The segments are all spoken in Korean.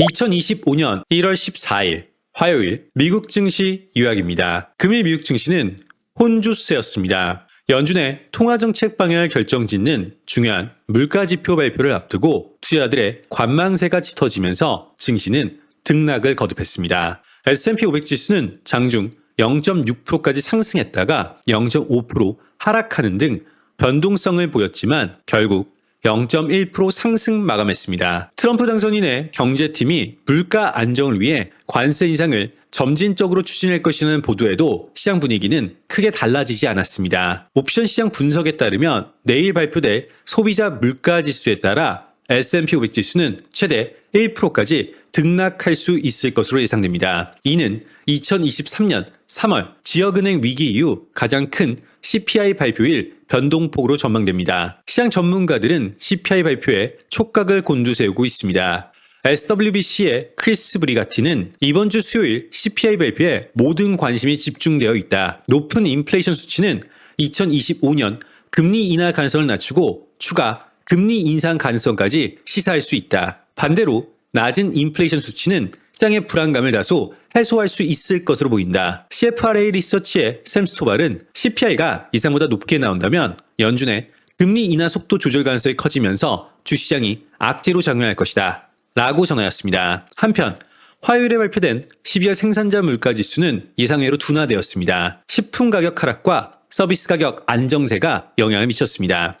2025년 1월 14일 화요일 미국 증시 요약입니다. 금일 미국 증시는 혼조세였습니다. 연준의 통화정책 방향을 결정짓는 중요한 물가지표 발표를 앞두고 투자자들의 관망세가 짙어지면서 증시는 등락을 거듭했습니다. S&P 500 지수는 장중 0.6%까지 상승했다가 0.5% 하락하는 등 변동성을 보였지만 결국 0.1% 상승 마감했습니다. 트럼프 당선인의 경제팀이 물가 안정을 위해 관세 인상을 점진적으로 추진할 것이라는 보도에도 시장 분위기는 크게 달라지지 않았습니다. 옵션 시장 분석에 따르면 내일 발표될 소비자 물가 지수에 따라 S&P 500 지수는 최대 1%까지 등락할 수 있을 것으로 예상됩니다. 이는 2023년 3월 지역은행 위기 이후 가장 큰 CPI 발표일 변동폭으로 전망됩니다. 시장 전문가들은 CPI 발표에 촉각을 곤두세우고 있습니다. SWBC의 크리스 브리가티는 이번 주 수요일 CPI 발표에 모든 관심이 집중되어 있다. 높은 인플레이션 수치는 2025년 금리 인하 가능성을 낮추고 추가 금리 인상 가능성까지 시사할 수 있다. 반대로 낮은 인플레이션 수치는 시장의 불안감을 다소 해소할 수 있을 것으로 보인다. CFRA 리서치의 샘 스토발은 CPI가 이상보다 높게 나온다면 연준의 금리 인하 속도 조절 가능성이 커지면서 주시장이 악재로 작용할 것이다. 라고 전하였습니다. 한편 화요일에 발표된 12월 생산자 물가 지수는 예상외로 둔화되었습니다. 식품 가격 하락과 서비스 가격 안정세가 영향을 미쳤습니다.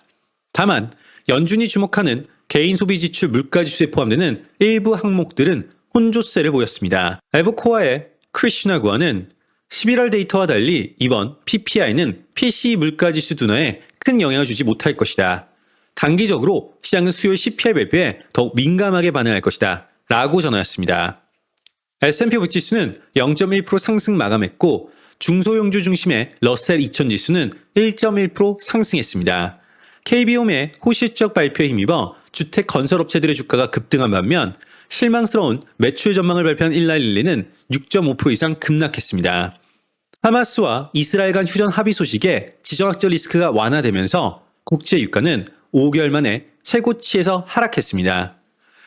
다만 연준이 주목하는 개인 소비 지출 물가 지수에 포함되는 일부 항목들은 혼조세를 보였습니다. 에버코아의 크리슈나 구아는 11월 데이터와 달리 이번 PPI는 PC 물가 지수 둔화에 큰 영향을 주지 못할 것이다. 단기적으로 시장은 수요일 CPI 발표에 더욱 민감하게 반응할 것이다. 라고 전하였습니다. S&P 500 지수는 0.1% 상승 마감했고 중소형주 중심의 러셀 2000 지수는 1.1% 상승했습니다. KB홈의 호실적 발표에 힘입어 주택 건설업체들의 주가가 급등한 반면 실망스러운 매출 전망을 발표한 일라일리는 6.5% 이상 급락했습니다. 하마스와 이스라엘 간 휴전 합의 소식에 지정학적 리스크가 완화되면서 국제 유가는 5개월 만에 최고치에서 하락했습니다.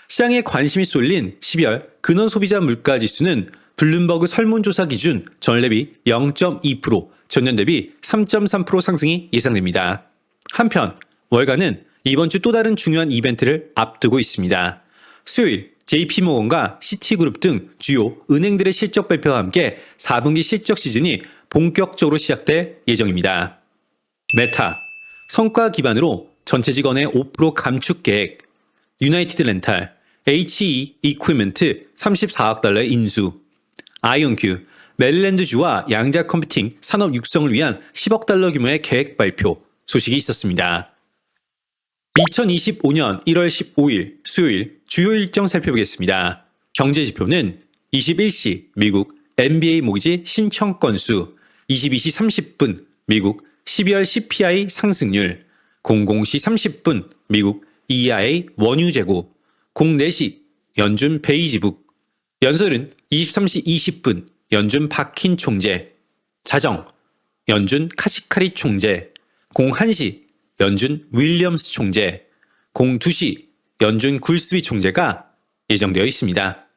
시장에 관심이 쏠린 12월 근원 소비자 물가 지수는 블룸버그 설문조사 기준 전월 대비 0.2%, 전년 대비 3.3% 상승이 예상됩니다. 한편 월가는 이번 주 또 다른 중요한 이벤트를 앞두고 있습니다. 수요일 JP모건과 시티그룹 등 주요 은행들의 실적 발표와 함께 4분기 실적 시즌이 본격적으로 시작될 예정입니다. 메타, 성과 기반으로 전체 직원의 5% 감축 계획, 유나이티드 렌탈, HE 이퀴먼트 34억 달러의 인수, 아이온큐, 메릴랜드주와 양자 컴퓨팅 산업 육성을 위한 10억 달러 규모의 계획 발표 소식이 있었습니다. 2025년 1월 15일 수요일 주요 일정 살펴보겠습니다. 경제 지표는 21시 미국 NBA 모기지 신청 건수, 22시 30분 미국 12월 CPI 상승률, 00시 30분 미국 EIA 원유 재고, 04시 연준 베이지북, 연설은 23시 20분 연준 박힌 총재, 자정 연준 카시카리 총재, 01시 연준 윌리엄스 총재, 02시 연준 굴스비 총재가 예정되어 있습니다.